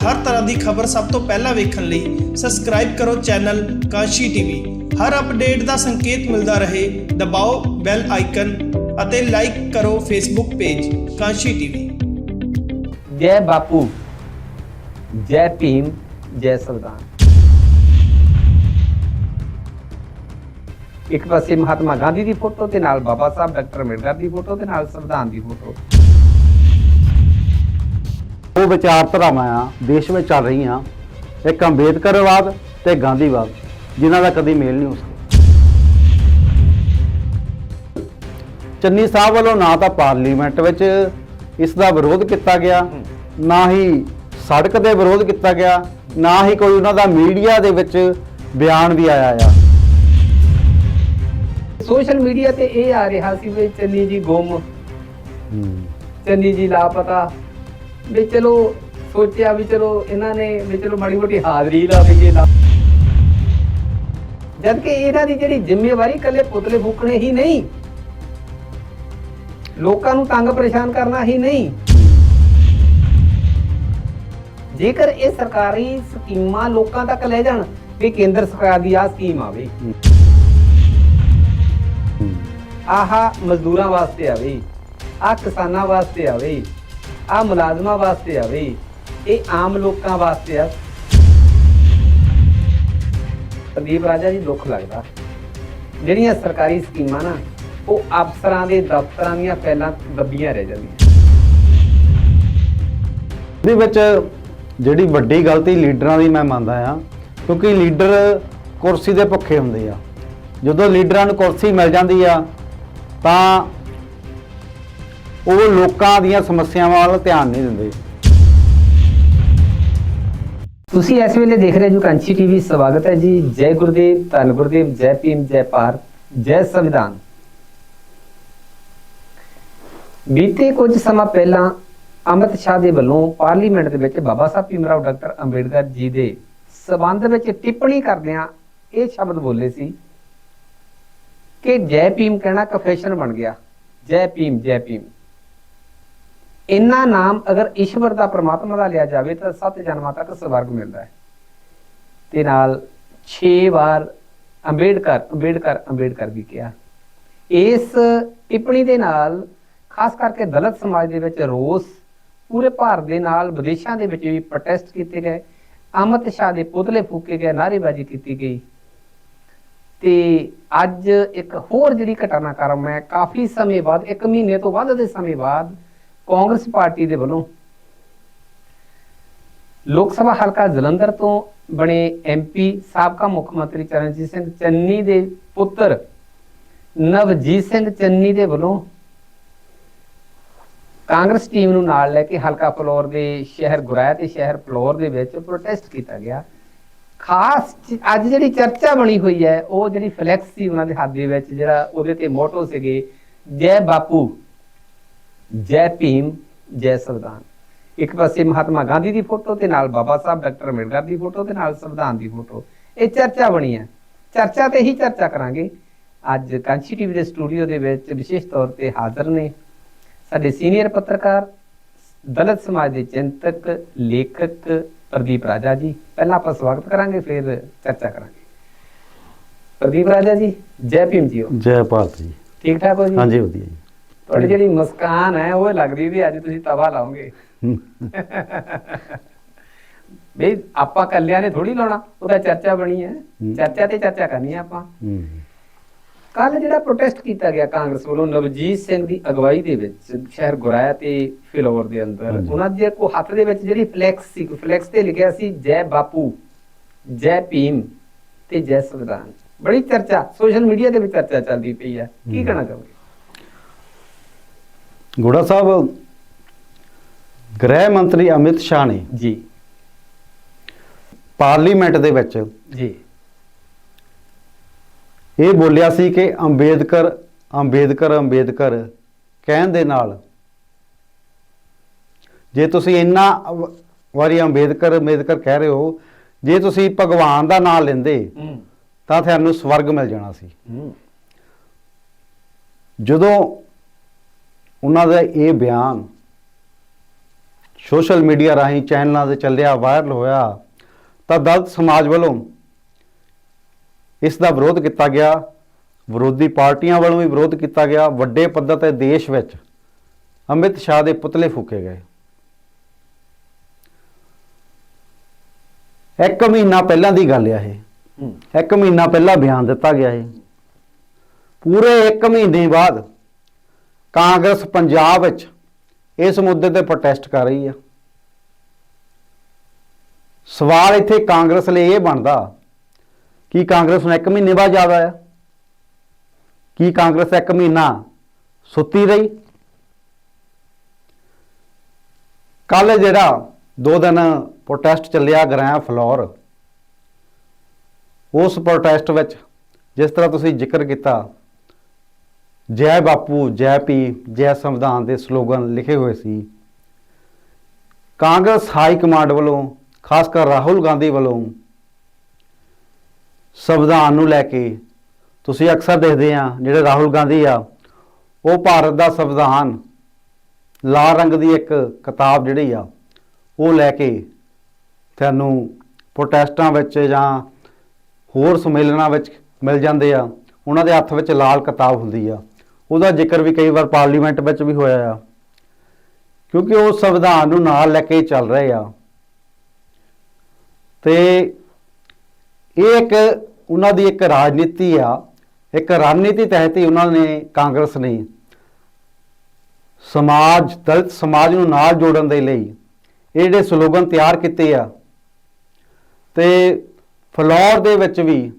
ਹਰ ਤਰ੍ਹਾਂ ਦੀ ਖਬਰ ਸਭ ਤੋਂ ਪਹਿਲਾਂ ਵੇਖਣ ਲਈ ਸਬਸਕ੍ਰਾਈਬ ਕਰੋ ਚੈਨਲ ਕਾਂਸ਼ੀ ਟੀਵੀ ਹਰ ਅਪਡੇਟ ਦਾ ਸੰਕੇਤ ਮਿਲਦਾ ਰਹੇ, ਦਬਾਓ ਬੈਲ ਆਈਕਨ ਅਤੇ ਲਾਈਕ ਕਰੋ Facebook page Kanshi TV Jai Bapu, Jai Bhim, ਜੈ ਸੰਵਿਧਾਨ ਇੱਕ ਪਾਸੇ ਮਹਾਤਮਾ ਗਾਂਧੀ ਦੀ ਫੋਟੋ ਤੇ ਨਾਲ ਬਾਬਾ ਸਾਹਿਬ ਡਾਕਟਰ ਅੰਬੇਡਕਰ ਦੀ ਫੋਟੋ ਤੇ ਨਾਲ ਸੰਵਿਧਾਨ ਦੀ ਫੋਟੋ। ਉਹ ਵਿਚਾਰਧਾਰਾਵਾਂ ਆ ਦੇਸ਼ ਵਿੱਚ ਚੱਲ ਰਹੀਆਂ ਇੱਕ ਅੰਬੇਦਕਰਵਾਦ ਤੇ ਗਾਂਧੀਵਾਦ ਜਿਨ੍ਹਾਂ ਦਾ ਕਦੀ ਮੇਲ ਨਹੀਂ ਹੋ ਸਕਦਾ। ਚੰਨੀ ਸਾਹਿਬ ਵੱਲੋਂ ਨਾ ਤਾਂ ਪਾਰਲੀਮੈਂਟ ਵਿੱਚ ਇਸ ਦਾ ਵਿਰੋਧ ਕੀਤਾ ਗਿਆ ਨਾ ਹੀ ਸੜਕ ਤੇ ਵਿਰੋਧ ਕੀਤਾ ਗਿਆ ਨਾ ਹੀ ਕੋਈ ਉਹਨਾਂ ਦਾ ਮੀਡੀਆ ਦੇ ਵਿੱਚ ਬਿਆਨ ਵੀ ਆਇਆ ਆ। ਸੋਸ਼ਲ ਮੀਡੀਆ ਤੇ ਇਹ ਆ ਰਿਹਾ ਸੀ ਵੀ ਚੰਨੀ ਜੀ ਗੁੰਮ ਚੰਨੀ ਜੀ ਲਾਪਤਾ। ਵੀ ਚਲੋ ਸੋਚਿਆ ਵੀ ਚਲੋ ਇਹਨਾਂ ਨੇ ਵੀ ਚਲੋ ਮਾੜੀ ਮੋਟੀ ਹਾਜ਼ਰੀ ਲਾ ਦਈਏ ਨਾ। ਜਦ ਕਿ ਇਹਨਾਂ ਦੀ ਜਿਹੜੀ ਜ਼ਿੰਮੇਵਾਰੀ ਇਕੱਲੇ ਪੁਤਲੇ ਫੂਕਣੇ ਹੀ ਨਹੀਂ, ਲੋਕਾਂ ਨੂੰ ਤੰਗ ਪਰੇਸ਼ਾਨ ਕਰਨਾ ਹੀ ਨਹੀਂ। ਜੇਕਰ ਇਹ ਸਰਕਾਰੀ ਸਕੀਮਾਂ ਲੋਕਾਂ ਤੱਕ ਲੈ ਜਾਣ ਵੀ ਕੇਂਦਰ ਸਰਕਾਰ ਦੀ ਆਹ ਸਕੀਮ ਆਵੇ, ਆਹਾ ਮਜ਼ਦੂਰਾਂ ਵਾਸਤੇ ਆਵੇ ਆ ਕਿਸਾਨਾਂ ਵਾਸਤੇ ਆਵੇ ਆ ਮੁਲਾਜ਼ਮਾਂ ਵਾਸਤੇ ਆ ਬਈ। ਇਹ ਆਮ ਲੋਕਾਂ ਵਾਸਤੇ ਆ। ਪ੍ਰਦੀਪ ਰਾਜਾ ਜੀ ਦੁੱਖ ਲੱਗਦਾ। ਜਿਹੜੀਆਂ ਸਰਕਾਰੀ ਸਕੀਮਾਂ ਨਾ, ਉਹ ਅਫਸਰਾਂ ਦੇ ਦਫ਼ਤਰਾਂ ਦੀਆਂ ਪਹਿਲਾਂ ਦੱਬੀਆਂ ਰਹਿ ਜਾਂਦੀਆਂ। ਇਹਦੇ ਵਿੱਚ ਜਿਹੜੀ ਵੱਡੀ ਗਲਤੀ ਲੀਡਰਾਂ ਦੀ ਮੈਂ ਮੰਨਦਾ ਆ ਕਿਉਂਕਿ ਲੀਡਰ ਕੁਰਸੀ ਦੇ ਭੁੱਖੇ ਹੁੰਦੇ ਆ। ਜਦੋਂ ਲੀਡਰਾਂ ਨੂੰ ਕੁਰਸੀ ਮਿਲ ਜਾਂਦੀ ਆ, ਤਾਂ ਉਹ ਲੋਕਾਂ ਦੀਆਂ ਸਮੱਸਿਆਵਾਂ ਵੱਲ ਧਿਆਨ ਨਹੀਂ ਦਿੰਦੇ। ਤੁਸੀਂ ਇਸ ਵੇਲੇ ਦੇਖ ਰਹੇ ਜੋ ਕਾਂਚੀ ਟੀਵੀ, ਸਵਾਗਤ ਹੈ ਜੀ। ਜੈ ਗੁਰਦੇਵ, ਧੰਨ ਗੁਰਦੇਵ, ਜੈ ਭੀਮ, ਜੈ ਭਾਰਤ, ਜੈ ਸੰਵਿਧਾਨ। ਬੀਤੇ ਕੁਝ ਸਮਾਂ ਪਹਿਲਾਂ ਅਮਿਤ ਸ਼ਾਹ ਦੇ ਵੱਲੋਂ ਪਾਰਲੀਮੈਂਟ ਦੇ ਵਿੱਚ ਬਾਬਾ ਸਾਹਿਬ ਭੀਮਰਾਓ ਡਾਕਟਰ ਅੰਬੇਡਕਰ ਜੀ ਦੇ ਸਬੰਧ ਵਿੱਚ ਟਿੱਪਣੀ ਕਰਦਿਆਂ ਇਹ ਸ਼ਬਦ ਬੋਲੇ ਸੀ ਕਿ ਜੈ ਭੀਮ ਕਹਿਣਾ ਕਫੈਸ਼ਨ ਬਣ ਗਿਆ। ਜੈ ਭੀਮ ਜੈ ਭੀਮ। ਇੰਨਾ ਨਾਮ ਅਗਰ ਈਸ਼ਵਰ ਦਾ ਪ੍ਰਮਾਤਮਾ ਦਾ ਲਿਆ ਜਾਵੇ ਤਾਂ ਸੱਤ ਜਨਮਾਂ ਤੱਕ ਸਵਰਗ ਮਿਲਦਾ ਹੈ। ਤੇ ਨਾਲ 6 ਵਾਰ ਅੰਬੇਡਕਰ ਅੰਬੇਡਕਰ ਅੰਬੇਡਕਰ ਵੀ ਕਿਹਾ। ਇਸ ਟਿੱਪਣੀ ਦੇ ਨਾਲ ਖਾਸ ਕਰਕੇ ਦਲਿਤ ਸਮਾਜ ਦੇ ਵਿੱਚ ਰੋਸ ਪੂਰੇ ਭਾਰਤ ਦੇ ਨਾਲ ਵਿਦੇਸ਼ਾਂ ਦੇ ਵਿੱਚ ਵੀ ਪ੍ਰੋਟੈਸਟ ਕੀਤੇ ਗਏ। ਅਮਿਤ ਸ਼ਾਹ ਦੇ ਪੁਤਲੇ ਫੂਕੇ ਗਏ, ਨਾਅਰੇਬਾਜ਼ੀ ਕੀਤੀ ਗਈ। ਤੇ ਅੱਜ ਇੱਕ ਹੋਰ ਜਿਹੜੀ ਘਟਨਾਕ੍ਰਮ ਹੈ, ਕਾਫੀ ਸਮੇਂ ਬਾਅਦ 1 ਮਹੀਨੇ ਤੋਂ ਵੱਧ ਦੇ ਸਮੇਂ ਬਾਅਦ ਕਾਂਗਰਸ ਪਾਰਟੀ ਦੇ ਵੱਲੋਂ ਲੋਕ ਸਭਾ ਹਲਕਾ ਜਲੰਧਰ ਤੋਂ ਬਣੇ ਐਮਪੀ ਸਾਬਕਾ ਮੁੱਖ ਮੰਤਰੀ ਚਰਨਜੀਤ ਸਿੰਘ ਚੰਨੀ ਦੇ ਪੁੱਤਰ ਨਵਜੀਤ ਸਿੰਘ ਚੰਨੀ ਦੇ ਵੱਲੋਂ ਕਾਂਗਰਸ ਟੀਮ ਨੂੰ ਨਾਲ ਲੈ ਕੇ ਹਲਕਾ ਫਲੋਰ ਦੇ ਸ਼ਹਿਰ ਗੁਰਾਇਆ ਤੇ ਸ਼ਹਿਰ ਫਲੋਰ ਦੇ ਵਿੱਚ ਪ੍ਰੋਟੈਸਟ ਕੀਤਾ ਗਿਆ। ਖਾਸ ਅੱਜ ਜਿਹੜੀ ਚਰਚਾ ਬਣੀ ਹੋਈ ਹੈ, ਉਹ ਜਿਹੜੀ ਫਲੈਕਸ ਸੀ ਉਹਨਾਂ ਦੇ ਹੱਥ ਦੇ ਵਿੱਚ, ਜਿਹੜਾ ਉਹਦੇ ਤੇ ਮੋਟੋ ਸੀਗੇ, ਜੈ ਬਾਪੂ। ਜੈ ਭੀਮ ਜੈ ਸੰਵਿਧਾਨ। ਇੱਕ ਪਾਸੇ ਮਹਾਤਮਾ ਗਾਂਧੀ ਦੀ ਫੋਟੋ ਤੇ ਨਾਲ ਬਾਬਾ ਸਾਹਿਬ ਡਾਕਟਰ ਅੰਬੇਡਕਰ ਦੀ ਫੋਟੋ ਤੇ ਨਾਲ ਸੰਵਿਧਾਨ ਦੀ ਫੋਟੋ। ਇਹ ਚਰਚਾ ਬਣੀ ਹੈ। ਚਰਚਾ ਤੇ ਹੀ ਚਰਚਾ ਕਰਾਂਗੇ। ਅੱਜ ਕਾਂਚੀ ਟੀਵੀ ਦੇ ਸਟੂਡੀਓ ਦੇ ਵਿੱਚ ਵਿਸ਼ੇਸ਼ ਤੌਰ ਤੇ ਹਾਜ਼ਰ ਨੇ ਸਾਡੇ ਸੀਨੀਅਰ ਪੱਤਰਕਾਰ ਦਲਿਤ ਸਮਾਜ ਦੇ ਚਿੰਤਕ ਲੇਖਕ ਪ੍ਰਦੀਪ ਰਾਜਾ ਜੀ। ਪਹਿਲਾਂ ਆਪਾਂ ਸਵਾਗਤ ਕਰਾਂਗੇ ਫਿਰ ਚਰਚਾ ਕਰਾਂਗੇ। ਪ੍ਰਦੀਪ ਰਾਜਾ ਜੀ ਜੈ ਭੀਮ ਜੀਓ। ਜੈ ਭਾਰਤ ਜੀ। ਠੀਕ ਠਾਕ ਹੋ ਜੀ? ਹਾਂਜੀ ਵਧੀਆ ਜੀ। ਤੁਹਾਡੀ ਜਿਹੜੀ ਮੁਸਕਾਨ ਹੈ ਉਹ ਲੱਗਦੀ ਵੀ ਅੱਜ ਤੁਸੀਂ ਤਵਾ ਲਾਓਗੇ ਬਈ ਆਪਾਂ ਕੱਲਿਆਂ ਨੇ ਥੋੜੀ ਲਾਉਣਾ ਉਹਦਾ ਚਰਚਾ ਬਣੀ ਹੈ। ਚਰਚਾ ਤੇ ਚਰਚਾ ਕਰਨੀ ਹੈ ਆਪਾਂ। ਕੱਲ ਜਿਹੜਾ ਪ੍ਰੋਟੈਸਟ ਕੀਤਾ ਗਿਆ ਕਾਂਗਰਸ ਵੱਲੋਂ ਨਵਜੀਤ ਸਿੰਘ ਦੀ ਅਗਵਾਈ ਦੇ ਵਿੱਚ ਸ਼ਹਿਰ ਗੁਰਾਇਆ ਤੇ ਫਿਲੌਰ ਦੇ ਅੰਦਰ। ਉਹਨਾਂ ਦੇ ਕੋ ਹੱਥ ਦੇ ਵਿੱਚ ਜਿਹੜੀ ਫਲੈਕਸ ਸੀ ਫਲੈਕਸ ਤੇ ਲਿਖਿਆ ਸੀ ਜੈ ਬਾਪੂ ਜੈ ਭੀਮ ਤੇ ਜੈ ਸੰਵਿਧਾਨ ਬੜੀ ਚਰਚਾ ਸੋਸ਼ਲ ਮੀਡੀਆ ਦੇ ਵਿੱਚ ਚਰਚਾ ਚੱਲਦੀ ਪਈ ਹੈ ਕੀ। ਕਹਿਣਾ ਚਾਹੋਗੇ ਗੋੜਾ ਸਾਹਿਬ ਗ੍ਰਹਿ ਮੰਤਰੀ ਅਮਿਤ ਸ਼ਾਹ ਨੇ ਜੀ। ਪਾਰਲੀਮੈਂਟ ਦੇ ਵਿੱਚ ਜੀ। ਇਹ ਬੋਲਿਆ ਸੀ ਕਿ ਅੰਬੇਦਕਰ ਅੰਬੇਦਕਰ ਅੰਬੇਦਕਰ ਕਹਿਣ ਦੇ ਨਾਲ ਜੇ ਤੁਸੀਂ ਇੰਨਾ ਵਾਰੀ ਅੰਬੇਦਕਰ ਅੰਬੇਦਕਰ ਕਹਿ ਰਹੇ ਹੋ ਜੇ ਤੁਸੀਂ ਭਗਵਾਨ ਦਾ ਨਾਮ ਲੈਂਦੇ ਤਾਂ ਤੁਹਾਨੂੰ ਸਵਰਗ ਮਿਲ ਜਾਣਾ ਸੀ। ਜਦੋਂ ਉਹਨਾਂ ਦਾ ਇਹ ਬਿਆਨ ਸੋਸ਼ਲ ਮੀਡੀਆ ਰਾਹੀਂ ਚੈਨਲਾਂ ਤੇ ਚੱਲਿਆ ਵਾਇਰਲ ਹੋਇਆ ਤਾਂ ਦਲਿਤ ਸਮਾਜ ਵੱਲੋਂ ਇਸ ਦਾ ਵਿਰੋਧ ਕੀਤਾ ਗਿਆ। ਵਿਰੋਧੀ ਪਾਰਟੀਆਂ ਵੱਲੋਂ ਵੀ ਵਿਰੋਧ ਕੀਤਾ ਗਿਆ। ਵੱਡੇ ਪੱਧਰ ਤੇ ਦੇਸ਼ ਵਿੱਚ ਅਮਿਤ ਸ਼ਾਹ ਦੇ ਪੁਤਲੇ ਫੂਕੇ ਗਏ। ਇੱਕ ਮਹੀਨਾ ਪਹਿਲਾਂ ਦੀ ਗੱਲ ਆ ਇਹ। ਇੱਕ ਮਹੀਨਾ ਪਹਿਲਾਂ ਬਿਆਨ ਦਿੱਤਾ ਗਿਆ ਹੈ ਪੂਰੇ 1 ਮਹੀਨੇ ਬਾਅਦ ਕਾਂਗਰਸ ਪੰਜਾਬ ਵਿੱਚ ਇਸ ਮੁੱਦੇ ਤੇ ਪ੍ਰੋਟੈਸਟ ਕਰ ਰਹੀ ਆ। ਸਵਾਲ ਇੱਥੇ ਕਾਂਗਰਸ ਲਈ ਇਹ ਬਣਦਾ ਕਿ ਕਾਂਗਰਸ ਨੂੰ 1 ਮਹੀਨੇ ਬਾਅਦ ਜ਼ਿਆਦਾ ਆ ਕੀ ਕਾਂਗਰਸ 1 ਮਹੀਨਾ ਸੁੱਤੀ ਰਹੀ। ਕੱਲ ਜਿਹੜਾ ਦੋ ਦਿਨ ਪ੍ਰੋਟੈਸਟ ਚੱਲਿਆ ਗ੍ਰਾਂ ਫਲੋਰ, ਉਸ ਪ੍ਰੋਟੈਸਟ ਵਿੱਚ ਜਿਸ ਤਰ੍ਹਾਂ ਤੁਸੀਂ ਜ਼ਿਕਰ ਕੀਤਾ ਜੈ ਬਾਪੂ, ਜੈ ਪੀ, ਜੈ ਸੰਵਿਧਾਨ ਦੇ ਸਲੋਗਨ ਲਿਖੇ ਹੋਏ ਸੀ। ਕਾਂਗਰਸ ਹਾਈ ਕਮਾਂਡ ਵੱਲੋਂ, ਖਾਸ ਕਰ ਰਾਹੁਲ ਗਾਂਧੀ ਵੱਲੋਂ ਸੰਵਿਧਾਨ ਨੂੰ ਲੈ ਕੇ ਤੁਸੀਂ ਅਕਸਰ ਦੇਖਦੇ ਆ, ਜਿਹੜੇ ਰਾਹੁਲ ਗਾਂਧੀ ਆ, ਉਹ ਭਾਰਤ ਦਾ ਸੰਵਿਧਾਨ ਲਾਲ ਰੰਗ ਦੀ ਇੱਕ ਕਿਤਾਬ ਜਿਹੜੀ ਆ, ਉਹ ਲੈ ਕੇ ਤੁਹਾਨੂੰ ਪ੍ਰੋਟੈਸਟਾਂ ਵਿੱਚ ਜਾਂ ਹੋਰ ਸੰਮੇਲਨਾਂ ਵਿੱਚ ਮਿਲ ਜਾਂਦੇ ਆ, ਉਹਨਾਂ ਦੇ ਹੱਥ ਵਿੱਚ ਲਾਲ ਕਿਤਾਬ ਹੁੰਦੀ ਆ। ਉਹਦਾ ਜ਼ਿਕਰ ਵੀ ਕਈ ਵਾਰ ਪਾਰਲੀਮੈਂਟ ਵਿੱਚ ਵੀ ਹੋਇਆ ਆ। ਕਿਉਂਕਿ ਉਹ ਸੰਵਿਧਾਨ ਨੂੰ ਨਾਲ ਲੈ ਕੇ ਚੱਲ ਰਹੇ ਆ। ਤੇ ਇਹ ਇੱਕ ਉਹਨਾਂ ਦੀ ਇੱਕ ਰਾਜਨੀਤੀ ਆ। ਇੱਕ ਰਣਨੀਤੀ ਤਹਿਤ ਹੀ ਉਹਨਾਂ ਨੇ ਕਾਂਗਰਸ ਨੇ ਸਮਾਜ, ਦਲਿਤ ਸਮਾਜ ਨੂੰ ਨਾਲ ਜੋੜਨ ਦੇ ਲਈ ਇਹ ਜਿਹੜੇ ਸਲੋਗਨ ਤਿਆਰ ਕੀਤੇ ਆ। ਤੇ ਫਲੋਰ ਦੇ ਵਿੱਚ ਵੀ,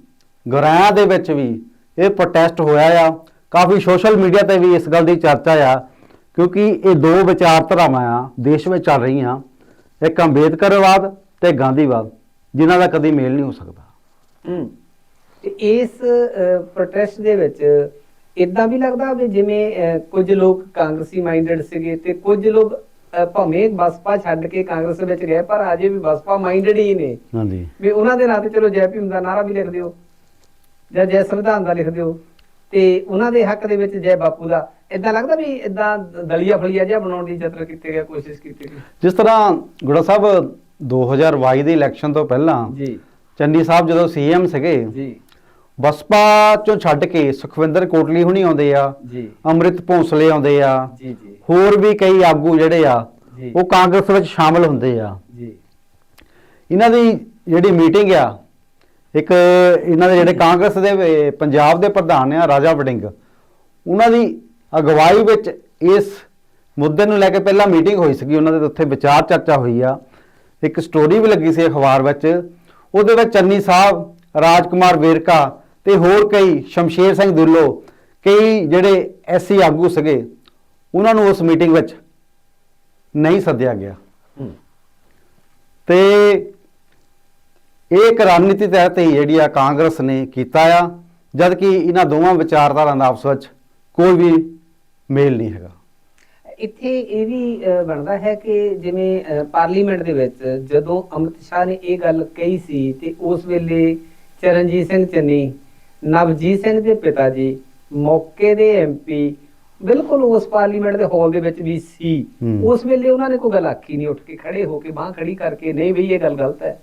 ਗੁਰਾਇਆ ਦੇ ਵਿੱਚ ਵੀ ਇਹ ਪ੍ਰੋਟੈਸਟ ਹੋਇਆ ਆ। ਕਾਫੀ ਸੋਸ਼ਲ ਮੀਡੀਆ ਤੇ ਵੀ ਇਸ ਗੱਲ ਦੀ ਚਰਚਾ ਆ ਕਿਉਂਕਿ ਇਹ ਦੋ ਵਿਚਾਰਧਾਰਾਵਾਂ ਆ ਦੇਸ਼ ਵਿੱਚ ਚੱਲ ਰਹੀਆਂ। ਇੱਕ ਅੰਬੇਦਕਰਵਾਦ ਤੇ ਗਾਂਧੀਵਾਦ ਜਿਨ੍ਹਾਂ ਦਾ ਕਦੀ ਮੇਲ ਨਹੀਂ ਹੋ ਸਕਦਾ। ਤੇ ਇਸ ਪ੍ਰੋਟੈਸਟ ਦੇ ਵਿੱਚ ਇਦਾਂ ਵੀ ਲੱਗਦਾ ਵੀ ਜਿਵੇਂ ਕੁਝ ਲੋਕ ਕਾਂਗਰਸੀ ਮਾਈਂਡਡ ਸੀਗੇ ਤੇ ਕੁਝ ਲੋਕ ਭਾਵੇਂ ਬਸਪਾ ਛੱਡ ਕੇ ਕਾਂਗਰਸ ਵਿੱਚ ਗਏ ਪਰ ਅਜੇ ਵੀ ਬਸਪਾ ਮਾਈਂਡਡ ਹੀ ਨੇ। ਹਾਂਜੀ। ਵੀ ਉਹਨਾਂ ਦੇ ਨਾਂ ਤੇ ਚਲੋ ਜੈ ਭੀਮ ਦਾ ਨਾਰਾ ਵੀ ਲਿਖ ਦਿਓ ਜਾਂ ਜੈ ਸੰਵਿਧਾਨ ਦਾ ਲਿਖ ਦਿਓ। ਤੇ ਉਹਨਾਂ ਦੇ ਹੱਕ ਦੇ ਵਿੱਚ ਜੈ ਬਾਪੂ ਦਾ। ਇਦਾਂ ਲੱਗਦਾ ਵੀ ਇਦਾਂ ਦਲੀਆ ਫਲੀਆ ਜਿਹਾ ਬਣਾਉਣ ਦੀ ਯਤਨ ਕੀਤੀ ਗਿਆ ਕੋਸ਼ਿਸ਼ ਕੀਤੀ ਗਈ। ਜਿਸ ਤਰ੍ਹਾਂ ਗੁੜਾ ਸਾਹਿਬ 2022 ਦੇ ਇਲੈਕਸ਼ਨ ਤੋਂ ਪਹਿਲਾਂ ਜੀ। ਚੰਨੀ ਸਾਹਿਬ ਜਦੋਂ ਸੀਐਮ ਸੀਗੇ ਜੀ। ਬਸਪਾ ਚੋਂ ਛੱਡ ਕੇ ਸੁਖਵਿੰਦਰ ਕੋਟਲੀ ਹੁਣੀ ਆਉਂਦੇ ਆ ਜੀ। ਅੰਮ੍ਰਿਤ ਭੋਂਸਲੇ ਆਉਂਦੇ ਆ ਜੀ ਜੀ। ਹੋਰ ਵੀ ਕਈ ਆਗੂ ਜਿਹੜੇ ਆ। ਉਹ ਕਾਂਗਰਸ ਵਿੱਚ ਸ਼ਾਮਲ ਹੁੰਦੇ ਆ। ਜੀ। ਇਹਨਾਂ ਦੀ ਜਿਹੜੀ ਮੀਟਿੰਗ ਆ ਇੱਕ ਇਹਨਾਂ ਦੇ ਜਿਹੜੇ ਕਾਂਗਰਸ ਦੇ ਪੰਜਾਬ ਦੇ ਪ੍ਰਧਾਨ ਆ ਰਾਜਾ ਵੜਿੰਗ। ਉਹਨਾਂ ਦੀ ਅਗਵਾਈ ਵਿੱਚ ਇਸ ਮੁੱਦੇ ਨੂੰ ਲੈ ਕੇ ਪਹਿਲਾਂ ਮੀਟਿੰਗ ਹੋਈ ਸੀਗੀ ਉਹਨਾਂ ਦੇ ਉੱਥੇ ਵਿਚਾਰ ਚਰਚਾ ਹੋਈ ਆ। ਇੱਕ ਸਟੋਰੀ ਵੀ ਲੱਗੀ ਸੀ ਅਖਬਾਰ ਵਿੱਚ ਉਹਦੇ ਵਿੱਚ ਚੰਨੀ ਸਾਹਿਬ ਰਾਜਕੁਮਾਰ ਵੇਰਕਾ ਤੇ ਹੋਰ ਕਈ ਸ਼ਮਸ਼ੇਰ ਸਿੰਘ ਦੁੱਲੋ ਕਈ ਜਿਹੜੇ ਐਸੀ ਆਗੂ ਸੀਗੇ ਉਹਨਾਂ ਨੂੰ ਉਸ ਮੀਟਿੰਗ ਵਿੱਚ ਨਹੀਂ ਸੱਦਿਆ ਗਿਆ। ਤੇ ਇਹ ਇੱਕ ਰਣਨੀਤੀ ਤਹਿਤ ਹੀ ਜਿਹੜੀ ਆ ਕਾਂਗਰਸ ਨੇ ਕੀਤਾ ਆ ਜਦ ਕਿ ਇਹਨਾਂ ਦੋਵਾਂ ਵਿਚਾਰਧਾਰਾਂ ਦਾ ਆਪਸ ਵਿੱਚ ਕੋਈ ਵੀ ਮੇਲ ਨਹੀਂ ਹੈਗਾ। ਇੱਥੇ ਇਹ ਵੀ ਬਣਦਾ ਹੈ ਕਿ ਜਿਵੇਂ ਪਾਰਲੀਮੈਂਟ ਦੇ ਵਿੱਚ ਜਦੋਂ ਅਮਿਤ ਸ਼ਾਹ ਨੇ ਇਹ ਗੱਲ ਕਹੀ ਸੀ ਤੇ ਉਸ ਵੇਲੇ ਚਰਨਜੀਤ ਸਿੰਘ ਚੰਨੀ ਨਵਜੀਤ ਸਿੰਘ ਦੇ ਪਿਤਾ ਜੀ ਮੌਕੇ ਦੇ ਐਮਪੀ ਬਿਲਕੁਲ ਉਸ ਪਾਰਲੀਮੈਂਟ ਦੇ ਹਾਲ ਦੇ ਵਿੱਚ ਵੀ ਸੀ। ਉਸ ਵੇਲੇ ਉਹਨਾਂ ਨੇ ਕੋਈ ਗੱਲ ਆਖੀ ਨਹੀਂ ਉੱਠ ਕੇ ਖੜੇ ਹੋ ਕੇ ਬਾਹ ਖੜੀ ਕਰਕੇ ਨਹੀਂ ਬਈ ਇਹ ਗੱਲ ਗਲਤ ਹੈ।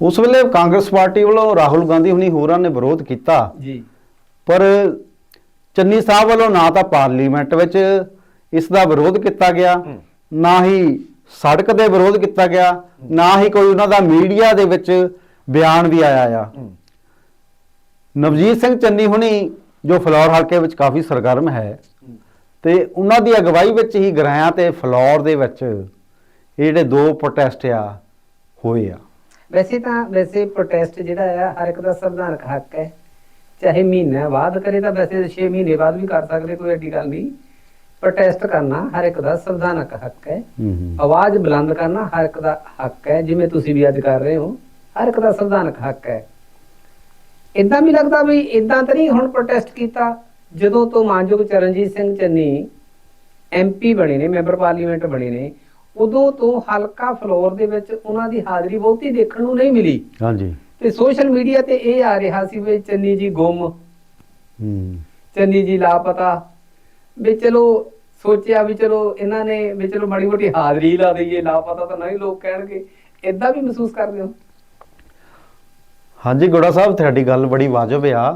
ਉਸ ਵੇਲੇ ਕਾਂਗਰਸ ਪਾਰਟੀ ਵੱਲੋਂ ਰਾਹੁਲ ਗਾਂਧੀ ਹੁਣੀ ਹੋਰਾਂ ਨੇ ਵਿਰੋਧ ਕੀਤਾ। ਜੀ। ਪਰ ਚੰਨੀ ਸਾਹਿਬ ਵੱਲੋਂ ਨਾ ਤਾਂ ਪਾਰਲੀਮੈਂਟ ਵਿੱਚ ਇਸ ਦਾ ਵਿਰੋਧ ਕੀਤਾ ਗਿਆ। ਨਾ ਹੀ ਸੜਕ ਦੇ ਵਿਰੋਧ ਕੀਤਾ ਗਿਆ ਨਾ ਹੀ ਕੋਈ ਉਹਨਾਂ ਦਾ ਮੀਡੀਆ ਦੇ ਵਿੱਚ ਬਿਆਨ ਵੀ ਆਇਆ ਆ। ਨਵਜੀਤ ਸਿੰਘ ਚੰਨੀ ਹੁਣੀ ਜੋ ਫਲੋਰ ਹਲਕੇ ਵਿੱਚ ਕਾਫੀ ਸਰਗਰਮ ਹੈ ਤੇ ਉਹਨਾਂ ਦੀ ਅਗਵਾਈ ਵਿੱਚ ਹੀ ਗਰਾਇਆ ਤੇ ਫਲੋਰ ਦੇ ਵਿੱਚ ਇਹ ਜਿਹੜੇ ਦੋ ਪ੍ਰੋਟੈਸਟ ਆ ਹੋਏ ਆ। ਵੈਸੇ ਤਾਂ ਵੈਸੇ ਪ੍ਰੋਟੈਸਟ ਜਿਹੜਾ ਆ ਹਰ ਇੱਕ ਦਾ ਸੰਵਿਧਾਨਕ ਹੱਕ ਹੈ। ਚਾਹੇ ਮਹੀਨਾ ਬਾਅਦ ਕਰੇ ਤਾਂ ਵੈਸੇ 6 ਮਹੀਨੇ ਬਾਅਦ ਵੀ ਕਰ ਸਕਦੇ ਕੋਈ ਐਡੀ ਗੱਲ ਨਹੀਂ। ਪ੍ਰੋਟੈਸਟ ਕਰਨਾ ਹਰ ਇੱਕ ਦਾ ਸੰਵਿਧਾਨਕ ਹੱਕ ਹੈ। ਆਵਾਜ਼ ਬੁਲੰਦ ਕਰਨਾ ਹਰ ਇੱਕ ਦਾ ਹੱਕ ਹੈ ਜਿਵੇਂ ਤੁਸੀਂ ਵੀ ਅੱਜ ਕਰ ਰਹੇ ਹੋ ਹਰ ਇੱਕ ਦਾ ਸੰਵਿਧਾਨਕ ਹੱਕ ਹੈ। ਇਦਾਂ ਵੀ ਲੱਗਦਾ ਵੀ ਇਦਾਂ ਤਾਂ ਨਹੀਂ ਹੁਣ ਪ੍ਰੋਟੈਸਟ ਕੀਤਾ। ਜਦੋਂ ਤੋਂ ਮਾਨਯੋਗ ਚਰਨਜੀਤ ਸਿੰਘ ਚੰਨੀ ਐਮਪੀ ਬਣੇ ਨੇ ਮੈਂਬਰ ਪਾਰਲੀਮੈਂਟ ਬਣੇ ਨੇ ਉਦੋਂ ਤੋਂ ਹਲਕਾ ਫਲੋਰ ਦੇ ਵਿੱਚ ਉਹਨਾਂ ਦੀ ਹਾਜ਼ਰੀ ਬਹੁਤੀ ਦੇਖਣ ਨੂੰ ਨਹੀਂ ਮਿਲੀ। ਹਾਂਜੀ। ਤੇ ਸੋਸ਼ਲ ਮੀਡੀਆ ਤੇ ਇਹ ਆ ਰਿਹਾ ਸੀ ਵੀ ਚੰਨੀ ਜੀ ਗੁੰਮ ਹੂੰ। ਚੰਨੀ ਜੀ ਲਾਪਤਾ ਵੀ ਚਲੋ ਸੋਚਿਆ ਵੀ ਚਲੋ ਇਹਨਾਂ ਨੇ ਵੀ ਚਲੋ ਮਾੜੀ ਮੋਟੀ ਹਾਜ਼ਰੀ ਲਾ ਦਈਏ ਲਾਪਤਾ ਤਾਂ ਨਹੀਂ ਲੋਕ ਕਹਿਣਗੇ। ਇਦਾਂ ਵੀ ਮਹਿਸੂਸ ਕਰਦੇ ਹੋ? ਹਾਂਜੀ ਗੋੜਾ ਸਾਹਿਬ ਤੁਹਾਡੀ ਗੱਲ ਬੜੀ ਵਾਜਬ ਆ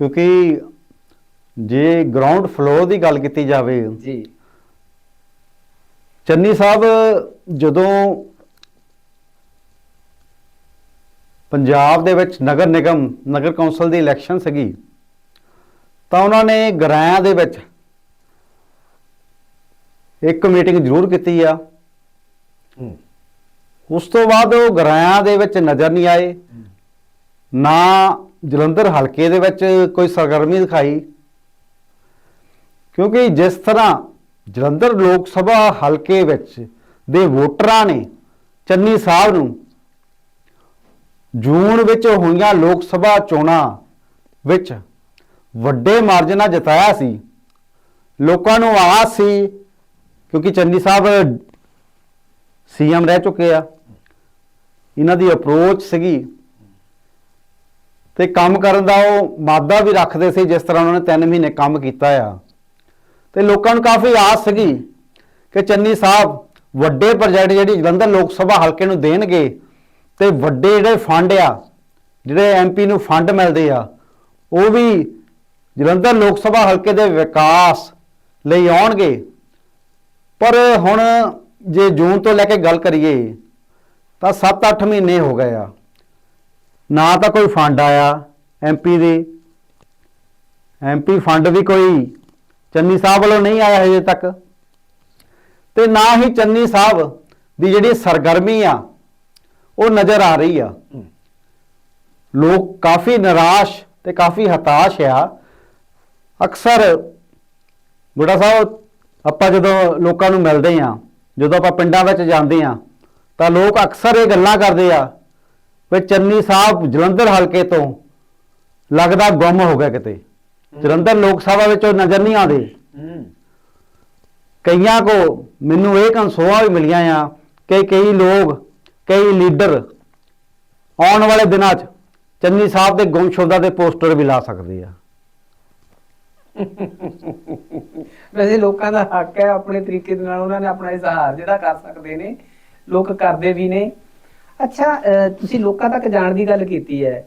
ਕਿਉਂਕਿ ਜੇ ਗਰਾਊਂਡ ਫਲੋਰ ਦੀ ਗੱਲ ਕੀਤੀ ਜਾਵੇ ਜੀ। ਚੰਨੀ ਸਾਹਿਬ ਜਦੋਂ ਪੰਜਾਬ ਦੇ ਵਿੱਚ ਨਗਰ ਨਿਗਮ ਨਗਰ ਕੌਂਸਲ ਦੀ ਇਲੈਕਸ਼ਨ ਸੀਗੀ ਤਾਂ ਉਹਨਾਂ ਨੇ ਗਰਾਇਆਂ ਦੇ ਵਿੱਚ ਇੱਕ ਮੀਟਿੰਗ ਜ਼ਰੂਰ ਕੀਤੀ ਆ। ਉਸ ਤੋਂ ਬਾਅਦ ਉਹ ਗਰਾਇਆਂ ਦੇ ਵਿੱਚ ਨਜ਼ਰ ਨਹੀਂ ਆਏ। ਨਾ ਜਲੰਧਰ ਹਲਕੇ ਦੇ ਵਿੱਚ ਕੋਈ ਸਰਗਰਮੀ ਦਿਖਾਈ। ਕਿਉਂਕਿ ਜਿਸ ਤਰ੍ਹਾਂ ਜਲੰਧਰ ਲੋਕ ਸਭਾ ਹਲਕੇ ਵਿੱਚ ਦੇ ਵੋਟਰਾਂ ਨੇ ਚੰਨੀ ਸਾਹਿਬ ਨੂੰ ਜੂਨ ਵਿੱਚ ਹੋਈਆਂ ਲੋਕ ਸਭਾ ਚੋਣਾਂ ਵਿੱਚ ਵੱਡੇ ਮਾਰਜਨਾਂ ਨਾਲ ਜਿਤਾਇਆ ਸੀ। ਲੋਕਾਂ ਨੂੰ ਆਸ ਸੀ ਕਿਉਂਕਿ ਚੰਨੀ ਸਾਹਿਬ ਸੀਐਮ ਰਹਿ ਚੁੱਕੇ ਆ। ਇਹਨਾਂ ਦੀ ਅਪਰੋਚ ਸੀਗੀ ਤੇ ਕੰਮ ਕਰਨ ਦਾ ਉਹ ਮਾਦਾ ਵੀ ਰੱਖਦੇ ਸੀ ਜਿਸ ਤਰ੍ਹਾਂ ਉਹਨਾਂ ਨੇ 3 ਮਹੀਨੇ ਕੰਮ ਕੀਤਾ ਆ। ਤੇ ਲੋਕਾਂ ਨੂੰ ਕਾਫੀ ਆਸ ਸੀਗੀ ਕਿ ਚੰਨੀ ਸਾਹਿਬ ਵੱਡੇ ਪ੍ਰੋਜੈਕਟ ਜਿਹੜੀ ਜਲੰਧਰ ਲੋਕ ਸਭਾ ਹਲਕੇ ਨੂੰ ਦੇਣਗੇ ਤੇ ਵੱਡੇ ਜਿਹੜੇ ਫੰਡ ਆ, ਜਿਹੜੇ ਐਮਪੀ ਨੂੰ ਫੰਡ ਮਿਲਦੇ ਆ, ਉਹ ਵੀ ਜਲੰਧਰ ਲੋਕ ਸਭਾ ਹਲਕੇ ਦੇ ਵਿਕਾਸ ਲਈ ਆਉਣਗੇ। ਪਰ ਹੁਣ ਜੇ ਜੂਨ ਤੋਂ ਲੈ ਕੇ ਗੱਲ ਕਰੀਏ, ਤਾਂ 7-8 ਮਹੀਨੇ ਹੋ ਗਏ ਆ। ਨਾ ਤਾਂ ਕੋਈ ਫੰਡ ਆਇਆ ਐਮਪੀ ਦੇ। ਐਮਪੀ ਫੰਡ ਵੀ ਕੋਈ ਚੰਨੀ ਸਾਹਿਬ ਵੱਲੋਂ ਨਹੀਂ ਆਇਆ ਹਜੇ ਤੱਕ। ਤੇ ਨਾ ਹੀ ਚੰਨੀ ਸਾਹਿਬ ਦੀ ਜਿਹੜੀ ਸਰਗਰਮੀ ਆ, ਉਹ ਨਜ਼ਰ ਆ ਰਹੀ ਆ। ਲੋਕ ਕਾਫੀ ਨਿਰਾਸ਼ ਤੇ ਕਾਫੀ ਹਤਾਸ਼ ਆ। ਅਕਸਰ ਬੁੱਢਾ ਸਾਹਿਬ, ਆਪਾਂ ਜਦੋਂ ਲੋਕਾਂ ਨੂੰ ਮਿਲਦੇ ਆ, ਜਦੋਂ ਆਪਾਂ ਪਿੰਡਾਂ ਵਿੱਚ ਜਾਂਦੇ ਆ, ਤਾਂ ਲੋਕ ਅਕਸਰ ਇਹ ਗੱਲਾਂ ਕਰਦੇ ਆ ਵੀ ਚੰਨੀ ਸਾਹਿਬ ਜਲੰਧਰ ਹਲਕੇ ਤੋਂ ਲੱਗਦਾ ਗੁੰਮ ਹੋ ਗਿਆ ਕਿਤੇ। ਜਲੰਧਰ ਲੋਕ ਸਭਾ ਵਿੱਚ ਉਹ ਨਜ਼ਰ ਨਹੀਂ ਆਉਂਦੇ। ਕਈਆਂ ਕੋ ਮੈਨੂੰ ਇਹ ਕਨਸੋਆਂ ਵੀ ਮਿਲੀਆਂ ਆ ਕਿ ਕਈ ਲੋਕ ਕਈ ਲੀਡਰ ਆਉਣ ਵਾਲੇ ਦਿਨਾਂ 'ਚ ਚੰਨੀ ਸਾਹਿਬ ਦੇ ਗੁੰਮਸ਼ੁਦਾ ਦੇ ਪੋਸਟਰ ਵੀ ਲਾ ਸਕਦੇ ਆ। ਵੈਸੇ ਲੋਕਾਂ ਦਾ ਹੱਕ ਹੈ ਆਪਣੇ ਤਰੀਕੇ ਦੇ ਨਾਲ ਉਹਨਾਂ ਨੇ ਆਪਣਾ ਇਜ਼ਹਾਰ ਜਿਹੜਾ ਕਰ ਸਕਦੇ ਨੇ ਲੋਕ ਕਰਦੇ ਵੀ ਨੇ। ਅੱਛਾ ਤੁਸੀਂ ਲੋਕਾਂ ਤੱਕ ਜਾਣ ਦੀ ਗੱਲ ਕੀਤੀ ਹੈ।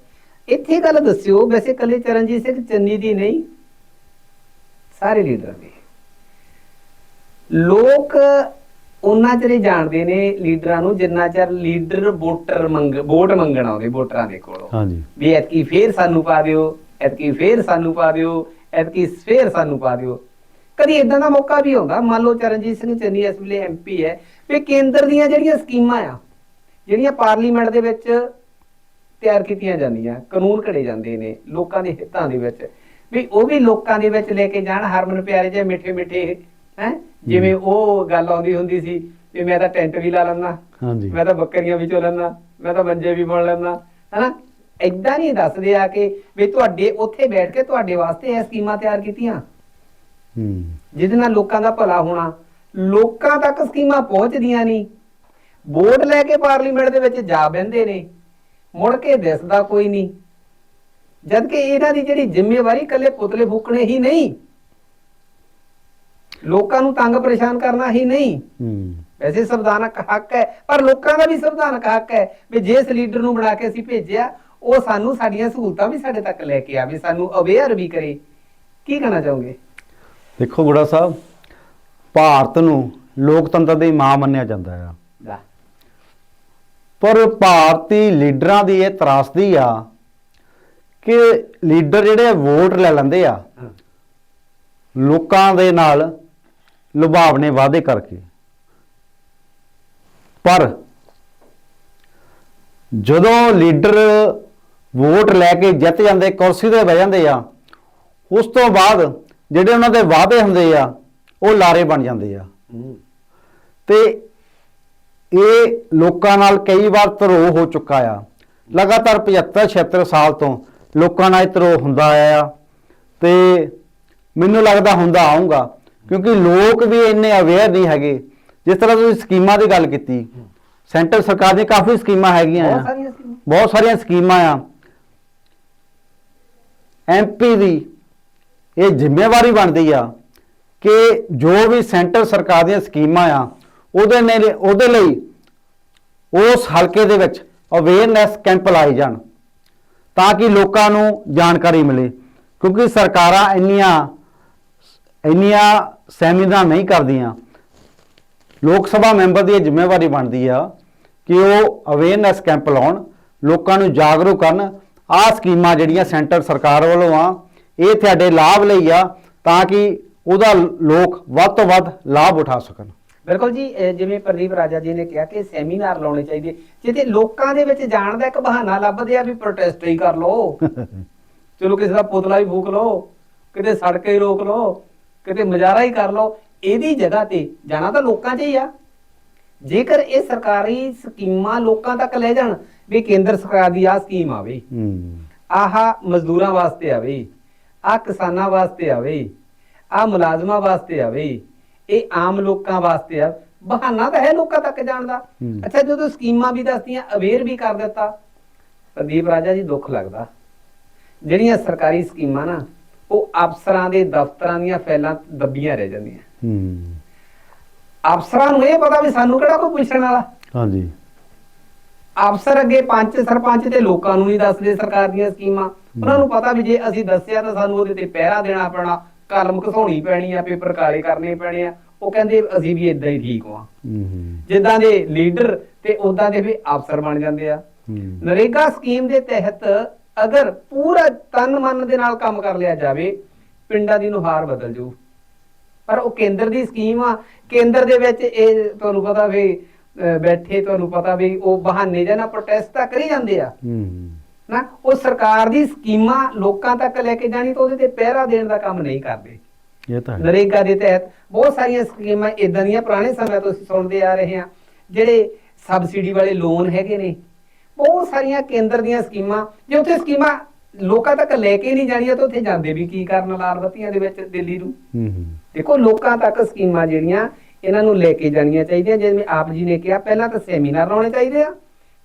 ਇੱਥੇ ਗੱਲ ਦੱਸਿਓ ਵੈਸੇ ਕੱਲੇ ਚਰਨਜੀਤ ਸਿੰਘ ਚੰਨੀ ਦੀ ਨਹੀਂ ਸਾਰੇ ਲੀਡਰਾਂ ਦੀ। ਲੋਕ ਉਹਨਾਂ ਚਿਰ ਜਾਣਦੇ ਨੇ ਲੀਡਰਾਂ ਨੂੰ ਜਿੰਨਾ ਚਿਰ ਲੀਡਰ ਵੋਟਰ ਮੰਗ ਵੋਟ ਮੰਗਣ ਆਉਂਦੇ ਵੋਟਰਾਂ ਦੇ ਕੋਲੋਂ। ਹਾਂਜੀ। ਵੀ ਐਤਕੀ ਫੇਰ ਸਾਨੂੰ ਪਾ ਦਿਓ ਐਤਕੀ ਫੇਰ ਸਾਨੂੰ ਪਾ ਦਿਓ ਐਤਕੀ ਫੇਰ ਸਾਨੂੰ ਪਾ ਦਿਓ। ਕਦੀ ਇਦਾਂ ਦਾ ਮੌਕਾ ਵੀ ਆਉਂਦਾ ਮੰਨ ਲਓ ਚਰਨਜੀਤ ਸਿੰਘ ਚੰਨੀ ਇਸ ਵੇਲੇ ਐਮਪੀ ਹੈ ਵੀ ਕੇਂਦਰ ਦੀਆਂ ਜਿਹੜੀਆਂ ਸਕੀਮਾਂ ਆ ਜਿਹੜੀਆਂ ਪਾਰਲੀਮੈਂਟ ਦੇ ਵਿੱਚ ਤਿਆਰ ਕੀਤੀਆਂ ਜਾਂਦੀਆਂ ਕਾਨੂੰਨ ਘੜੇ ਜਾਂਦੇ ਨੇ ਲੋਕਾਂ ਦੇ ਹਿੱਤਾਂ ਦੇ ਵਿੱਚ। ਵੀ ਉਹ ਵੀ ਲੋਕਾਂ ਦੇ ਵਿੱਚ ਲੈ ਕੇ ਜਾਣ ਹਰਮਨ ਪਿਆਰੇ ਜਿਹੇ ਮਿੱਠੇ ਮਿੱਠੇ ਹੈ? ਜਿਵੇਂ ਉਹ ਗੱਲ ਆਉਂਦੀ ਹੁੰਦੀ ਸੀ ਵੀ ਮੈਂ ਤਾਂ ਟੈਂਟ ਵੀ ਲਾ ਲੈਂਦਾ ਹਾਂਜੀ। ਮੈਂ ਤਾਂ ਬੱਕਰੀਆਂ ਵੀ ਚੋ ਲੈਂਦਾ ਮੈਂ ਤਾਂ ਮੰਜੇ ਵੀ ਬਣ ਲੈਂਦਾ ਹਨਾ? ਏਦਾਂ ਨਹੀਂ ਦੱਸਦੇ ਆ ਕਿ ਵੀ ਤੁਹਾਡੇ ਉੱਥੇ ਬੈਠ ਕੇ ਤੁਹਾਡੇ ਵਾਸਤੇ ਇਹ ਸਕੀਮਾਂ ਤਿਆਰ ਕੀਤੀਆਂ। ਹੂੰ। ਜਿਹਦੇ ਨਾਲ ਲੋਕਾਂ ਦਾ ਭਲਾ ਹੋਣਾ। ਲੋਕਾਂ ਤੱਕ ਸਕੀਮਾਂ ਪਹੁੰਚਦੀਆਂ ਨਹੀਂ। ਵੋਟ ਲੈ ਕੇ ਪਾਰਲੀਮੈਂਟ ਦੇ ਵਿੱਚ ਜਾ ਬਹਿੰਦੇ ਨੇ। ਮੁੜ ਕੇ ਦਿਸਦਾ ਕੋਈ ਨਹੀਂ। ਜਦ ਕਿ ਇਹਨਾਂ ਦੀ ਜਿਹੜੀ ਜ਼ਿੰਮੇਵਾਰੀ ਇਕੱਲੇ ਪੁਤਲੇ ਫੂਕਣੇ ਹੀ ਨਹੀਂ ਲੋਕਾਂ ਨੂੰ ਤੰਗ ਪਰੇਸ਼ਾਨ ਕਰਨਾ ਹੀ ਨਹੀਂ। ਹੂੰ। ਵੈਸੇ ਸੰਵਿਧਾਨਕ ਹੱਕ ਹੈ ਪਰ ਲੋਕਾਂ ਦਾ ਵੀ ਸੰਵਿਧਾਨਕ ਹੱਕ ਹੈ ਵੀ ਜਿਸ ਲੀਡਰ ਨੂੰ ਬਣਾ ਕੇ ਅਸੀਂ ਭੇਜਿਆ ਉਹ ਸਾਨੂੰ ਸਾਡੀਆਂ ਸਹੂਲਤਾਂ ਵੀ ਸਾਡੇ ਤੱਕ ਲੈ ਕੇ ਆਵੇ ਸਾਨੂੰ ਅਵੇਅਰ ਵੀ ਕਰੇ। ਕੀ ਕਹਿਣਾ ਚਾਹੋਗੇ? ਦੇਖੋ ਗੁੜਾ ਸਾਹਿਬ ਭਾਰਤ ਨੂੰ ਲੋਕਤੰਤਰ ਦੀ ਮਾਂ ਮੰਨਿਆ ਜਾਂਦਾ ਲੈ ਪਰ ਭਾਰਤੀ ਲੀਡਰਾਂ ਦੀ ਇਹ ਤਰਾਸਦੀ ਆ ਕਿ ਲੀਡਰ ਜਿਹੜੇ ਵੋਟ ਲੈ ਲੈਂਦੇ ਆ। ਲੋਕਾਂ ਦੇ ਨਾਲ ਲੁਭਾਵਨੇ ਵਾਅਦੇ ਕਰਕੇ। ਪਰ ਜਦੋਂ ਲੀਡਰ ਵੋਟ ਲੈ ਕੇ ਜਿੱਤ ਜਾਂਦੇ ਕੁਰਸੀ ਤੇ ਬਹਿ ਜਾਂਦੇ ਆ ਉਸ ਤੋਂ ਬਾਅਦ ਜਿਹੜੇ ਉਹਨਾਂ ਦੇ ਵਾਅਦੇ ਹੁੰਦੇ ਆ ਉਹ ਲਾਰੇ ਬਣ ਜਾਂਦੇ ਆ। ਤੇ ਇਹ ਲੋਕਾਂ ਨਾਲ ਕਈ ਵਾਰ ਧਰੋਹ ਹੋ ਚੁੱਕਾ ਆ। ਲਗਾਤਾਰ 75 76 ਸਾਲ ਤੋਂ ਲੋਕਾਂ ਨਾਲ ਧਰੋਹ ਹੁੰਦਾ ਆਇਆ ਆ। ਤੇ ਮੈਨੂੰ ਲੱਗਦਾ ਹੁੰਦਾ ਆਊਗਾ ਕਿਉਂਕਿ ਲੋਕ ਵੀ ਇੰਨੇ ਅਵੇਅਰ ਨਹੀਂ ਹੈਗੇ। ਜਿਸ ਤਰ੍ਹਾਂ ਤੁਸੀਂ ਸਕੀਮਾਂ ਦੀ ਗੱਲ ਕੀਤੀ ਸੈਂਟਰ ਸਰਕਾਰ ਦੀਆਂ ਕਾਫੀ ਸਕੀਮਾਂ ਹੈਗੀਆਂ ਆ। ਬਹੁਤ ਸਾਰੀਆਂ ਸਕੀਮਾਂ। ਆ। ਐਮਪੀ ਦੀ ਇਹ ਜ਼ਿੰਮੇਵਾਰੀ ਬਣਦੀ ਆ ਕਿ ਜੋ ਵੀ ਸੈਂਟਰ ਸਰਕਾਰ ਦੀਆਂ ਸਕੀਮਾਂ ਆ ਉਹਦੇ ਨੇ ਉਹਦੇ ਲਈ ਉਸ ਹਲਕੇ ਦੇ ਵਿੱਚ ਅਵੇਅਰਨੈਸ ਕੈਂਪ ਲਾਏ ਜਾਣ ਤਾਂ ਕਿ ਲੋਕਾਂ ਨੂੰ ਜਾਣਕਾਰੀ ਮਿਲੇ। ਕਿਉਂਕਿ ਸਰਕਾਰਾਂ ਇੰਨੀਆਂ ਇੰਨੀਆਂ ਸੈਮੀਨਾਰ ਨਹੀਂ ਕਰਦੀਆਂ। ਲੋਕ ਸਭਾ ਮੈਂਬਰ ਦੀ ਇਹ ਜ਼ਿੰਮੇਵਾਰੀ ਬਣਦੀ ਆ ਕਿ ਉਹ ਅਵੇਅਰਨੈਸ ਕੈਂਪ ਲਾਉਣ, ਲੋਕਾਂ ਨੂੰ ਜਾਗਰੂਕ ਕਰਨ। ਆਹ ਸਕੀਮਾਂ ਜਿਹੜੀਆਂ ਸੈਂਟਰ ਸਰਕਾਰ ਵੱਲੋਂ ਆ, ਇਹ ਤੁਹਾਡੇ ਲਾਭ ਲਈ ਆ ਤਾਂ ਕਿ ਉਹਦਾ ਲੋਕ ਵੱਧ ਤੋਂ ਵੱਧ ਲਾਭ ਉਠਾ ਸਕਣ। ਬਿਲਕੁਲ ਜੀ ਜਿਵੇਂ ਪ੍ਰਦੀਪ ਰਾਜਾ ਜੀ ਨੇ ਕਿਹਾ ਕਿ ਸੈਮੀਨਾਰ ਲਾਉਣੇ ਚਾਹੀਦੇ। ਜਿੱਥੇ ਲੋਕਾਂ ਦੇ ਵਿੱਚ ਜਾਣ ਦਾ ਇੱਕ ਬਹਾਨਾ ਲੱਭਦੇ ਆ ਵੀ ਪ੍ਰੋਟੈਸਟ ਹੀ ਕਰ ਲਓ। ਚਲੋ ਕਿਸੇ ਦਾ ਪੁਤਲਾ ਹੀ ਫੂਕ ਲਓ ਕਿਤੇ ਸੜਕੇ ਹੀ ਰੋਕ ਲਓ ਕਿਤੇ ਮਜ਼ਾਰਾ ਹੀ ਕਰ ਲਓ ਇਹਦੀ ਜਗ੍ਹਾ ਤੇ ਜਾਣਾ ਤਾਂ ਲੋਕਾਂ 'ਚ ਹੀ ਆ। ਜੇਕਰ ਇਹ ਸਰਕਾਰੀ ਸਕੀਮਾਂ ਲੋਕਾਂ ਤੱਕ ਲੈ ਜਾਣ ਵੀ ਕੇਂਦਰ ਸਰਕਾਰ ਦੀ ਆ ਸਕੀਮ ਆਵੇ ਆਹ ਮਜ਼ਦੂਰਾਂ ਵਾਸਤੇ ਆਵੇ ਆ ਕਿਸਾਨਾਂ ਵਾਸਤੇ ਆਵੇ ਆ ਮੁਲਾਜ਼ਮਾਂ ਵਾਸਤੇ ਆਵੇ ਇਹ ਆਮ ਲੋਕਾਂ ਵਾਸਤੇ ਆ। ਬਹਾਨਾ ਤਾਂ ਹੈ ਲੋਕਾਂ ਤੱਕ ਜਾਣ ਦਾ। ਅੱਛਾ ਜਦੋਂ ਸਕੀਮਾਂ ਵੀ ਦੱਸਦੀਆਂ ਅਵੇਅਰ ਵੀ ਕਰ ਦਿੱਤਾ ਪ੍ਰਦੀਪ ਰਾਜਾ ਜੀ ਦੁੱਖ ਲੱਗਦਾ। ਜਿਹੜੀਆਂ ਸਰਕਾਰੀ ਸਕੀਮਾਂ ਨਾ ਉਹ ਅਫਸਰਾਂ ਦੇ ਦਫ਼ਤਰਾਂ ਦੀਆਂ ਫਾਈਲਾਂ ਦੱਬੀਆਂ ਰਹਿ ਜਾਂਦੀਆਂ। ਹੂੰ। ਅਫਸਰਾਂ ਨੂੰ ਇਹ ਪਤਾ ਵੀ ਸਾਨੂੰ ਕਿਹੜਾ ਕੋਈ ਪੁੱਛਣ ਵਾਲਾ। ਹਾਂਜੀ। ਅਫਸਰ ਅੱਗੇ ਪੰਚ ਸਰਪੰਚ ਤੇ ਲੋਕਾਂ ਨੂੰ ਨਹੀਂ ਦੱਸਦੇ ਸਰਕਾਰ ਦੀਆਂ ਸਕੀਮਾਂ। ਉਹਨਾਂ ਨੂੰ ਪਤਾ ਵੀ ਜੇ ਅਸੀਂ ਦੱਸਿਆ ਤਾਂ ਸਾਨੂੰ ਉਹਦੇ ਤੇ ਪਹਿਰਾ ਦੇਣਾ ਪੈਣਾ। ਕਲਮ ਘਸਾਉਣੀ ਪੈਣੀ ਆ ਪੇਪਰ ਕਾਲੇ ਕਰਨੇ ਪੈਣੇ ਆ। ਉਹ ਕਹਿੰਦੇ ਅਸੀਂ ਵੀ ਇਦਾਂ ਹੀ ਠੀਕ ਹਾਂ। ਹੂੰ ਜਿੱਦਾਂ ਦੇ ਲੀਡਰ ਤੇ ਉਦਾਂ ਦੇ ਵੀ ਅਫਸਰ ਬਣ ਜਾਂਦੇ ਆ। ਨਰੇਗਾ ਸਕੀਮ ਦੇ ਤਹਿਤ ਅਗਰ ਪੂਰਾ ਤਨ ਮਨ ਦੇ ਨਾਲ ਕੰਮ ਕਰ ਲਿਆ ਜਾਵੇ ਪਿੰਡਾਂ ਦੀ ਨੁਹਾਰ ਬਦਲ ਜੂ ਪਰ ਉਹ ਕੇਂਦਰ ਦੀ ਸਕੀਮ ਆ। ਕੇਂਦਰ ਦੇ ਵਿੱਚ ਇਹ ਤੁਹਾਨੂੰ ਪਤਾ ਵੀ ਬੈਠੇ ਤੁਹਾਨੂੰ ਪਤਾ ਵੀ ਉਹ ਬਹਾਨੇ ਜਾਂ ਨਾ ਪ੍ਰੋਟੈਸਟ ਤਾਂ ਕਰੀ ਜਾਂਦੇ ਆ। ਹੂੰ। ਨਾ ਉਹ ਸਰਕਾਰ ਦੀ ਸਕੀਮਾਂ ਲੋਕਾਂ ਤੱਕ ਲੈ ਕੇ ਜਾਣੀ ਤਾਂ ਉਹਦੇ ਤੇ ਪਹਿਰਾ ਦੇਣ ਦਾ ਕੰਮ ਨਹੀਂ ਕਰਦੇ। ਇਹ ਤਾਂ ਹੈ। ਨਰੇਗਾ ਦੇ ਤਹਿਤ ਬਹੁਤ ਸਾਰੀਆਂ ਸਕੀਮਾਂ ਇਦਾਂ ਦੀਆਂ ਪੁਰਾਣੇ ਸਮੇਂ ਤੋਂ ਅਸੀਂ ਸੁਣਦੇ ਆ ਰਹੇ ਹਾਂ ਜਿਹੜੇ ਸਬਸਿਡੀ ਵਾਲੇ ਲੋਨ ਹੈਗੇ ਨੇ। ਬਹੁਤ ਸਾਰੀਆਂ ਕੇਂਦਰ ਦੀਆਂ ਸਕੀਮਾਂ ਜੇ ਉੱਥੇ ਸਕੀਮਾਂ ਲੋਕਾਂ ਤੱਕ ਲੈ ਕੇ ਨਹੀਂ ਜਾਣੀਆਂ ਤਾਂ ਉੱਥੇ ਜਾਂਦੇ ਵੀ ਕੀ ਕਰਨ ਲਾਲ ਬੱਤੀਆਂ ਦੇ ਵਿੱਚ ਦਿੱਲੀ ਨੂੰ? ਹੂੰ ਹੂੰ। ਦੇਖੋ ਲੋਕਾਂ ਤੱਕ ਸਕੀਮਾਂ ਜਿਹੜੀਆਂ ਇਹਨਾਂ ਨੂੰ ਲੈ ਕੇ ਜਾਣੀਆਂ ਚਾਹੀਦੀਆਂ ਜਿਵੇਂ ਆਪ ਜੀ ਨੇ ਕਿਹਾ ਪਹਿਲਾਂ ਤਾਂ ਸੈਮੀਨਾਰ ਲਾਉਣੇ ਚਾਹੀਦੇ ਆ